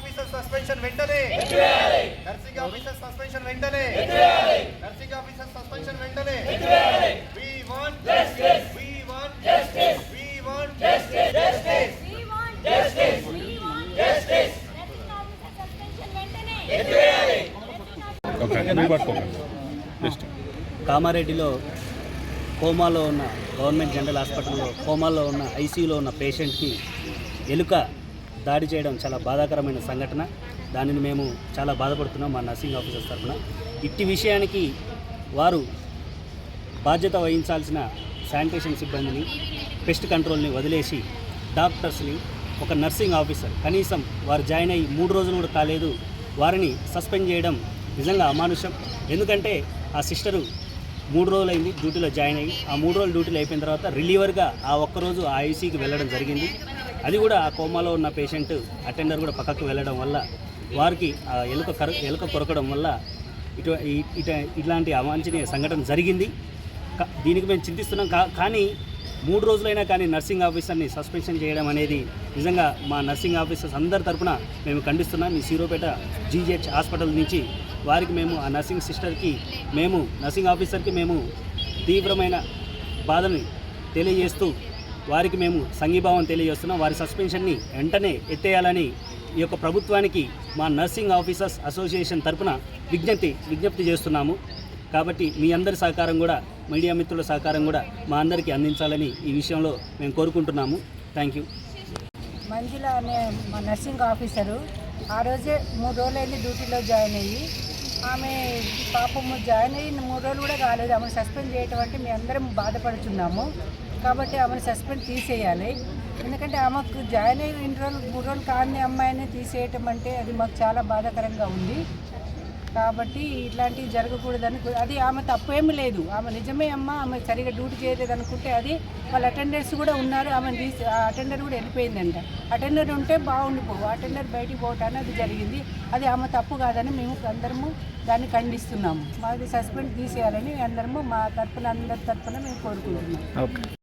Officer suspension వెంటనే. Nursing officer suspension వెంటనే. Nursing officer suspension వెంటనే. వి వి వి నెక్స్ట్ కామారెడ్డిలో కోమాలో ఉన్న గవర్నమెంట్ జనరల్ హాస్పిటల్లో కోమాలో ఉన్న ఐసీయూలో ఉన్న పేషెంట్కి ఎలుక దాడి చేయడం చాలా బాధాకరమైన సంఘటన. దానిని మేము చాలా బాధపడుతున్నాం మా నర్సింగ్ ఆఫీసర్స్ తరఫున. ఇట్టి విషయానికి వారు బాధ్యత వహించాల్సిన శానిటేషన్ సిబ్బందిని పెస్ట్ కంట్రోల్ని వదిలేసి డాక్టర్స్ని ఒక నర్సింగ్ ఆఫీసర్ కనీసం వారు జాయిన్ అయ్యి మూడు రోజులు కూడా కాలేదు వారిని సస్పెండ్ చేయడం నిజంగా అమానుషం. ఎందుకంటే ఆ సిస్టరు మూడు రోజులు అయింది డ్యూటీలో జాయిన్ అయ్యి ఆ మూడు రోజులు డ్యూటీలో అయిపోయిన తర్వాత రిలీవర్గా ఆ ఒక్కరోజు ఆ ఐసీకి వెళ్ళడం జరిగింది. అది కూడా ఆ కోమాలో ఉన్న పేషెంట్ అటెండర్ కూడా పక్కకు వెళ్ళడం వల్ల వారికి ఆ ఎలుక కర ఎలుక కొరకడం వల్ల ఇటు ఇట ఇట్లాంటి అవాంఛనీయ సంఘటన జరిగింది. దీనికి మేము చింతిస్తున్నాం. కా కానీ మూడు రోజులైనా కానీ నర్సింగ్ ఆఫీసర్ని సస్పెన్షన్ చేయడం అనేది నిజంగా మా నర్సింగ్ ఆఫీసర్స్ అందరి తరఫున మేము ఖండిస్తున్నాం. ఈ సీరోపేట జీజెచ్ హాస్పిటల్ నుంచి వారికి మేము ఆ నర్సింగ్ సిస్టర్కి మేము నర్సింగ్ ఆఫీసర్కి మేము తీవ్రమైన బాధని తెలియజేస్తూ వారికి మేము సంఘీభావం తెలియజేస్తున్నాం. వారి సస్పెన్షన్ని వెంటనే ఎత్తేయాలని ఈ యొక్క ప్రభుత్వానికి మా నర్సింగ్ ఆఫీసర్స్ అసోసియేషన్ తరపున విజ్ఞప్తి విజ్ఞప్తి చేస్తున్నాము. కాబట్టి మీ అందరి సహకారం కూడా మీడియా మిత్రుల సహకారం కూడా మా అందరికీ అందించాలని ఈ విషయంలో మేము కోరుకుంటున్నాము. Thank you. మంజుల అనే మా నర్సింగ్ ఆఫీసరు ఆ రోజే మూడు రోజులైంది డ్యూటీలో జాయిన్ అయ్యి ఆమె పాపము జాయిన్ అయ్యి మూడు రోజులు కూడా కాలేదు. ఆమెను సస్పెండ్ చేయటం అంటే మేము అందరం బాధపడుతున్నాము కాబట్టి ఆమెను సస్పెండ్ తీసేయాలి. ఎందుకంటే ఆమెకు జాయిన్ అయ్యి ఇన్ని రోజులు మూడు రోజులు కాని అమ్మాయిని తీసేయటం అంటే అది మాకు చాలా బాధాకరంగా ఉంది. కాబట్టి ఇట్లాంటివి జరగకూడదని అది ఆమె తప్పు ఏమీ లేదు. ఆమె నిజమే అమ్మ ఆమె సరిగా డ్యూటీ చేయలేదు అనుకుంటే అది వాళ్ళ అటెండర్స్ కూడా ఉన్నారు ఆమె తీసి అటెండర్ కూడా వెళ్ళిపోయిందంట. అటెండర్ ఉంటే బాగుండిపోవు అటెండర్ బయటికి పోవటాన్ని అది జరిగింది. అది ఆమె తప్పు కాదని మేము అందరము దాన్ని ఖండిస్తున్నాము. మాది సస్పెండ్ తీసేయాలని అందరము మా తరఫున అందరి తరపున మేము కోరుకుంటున్నాం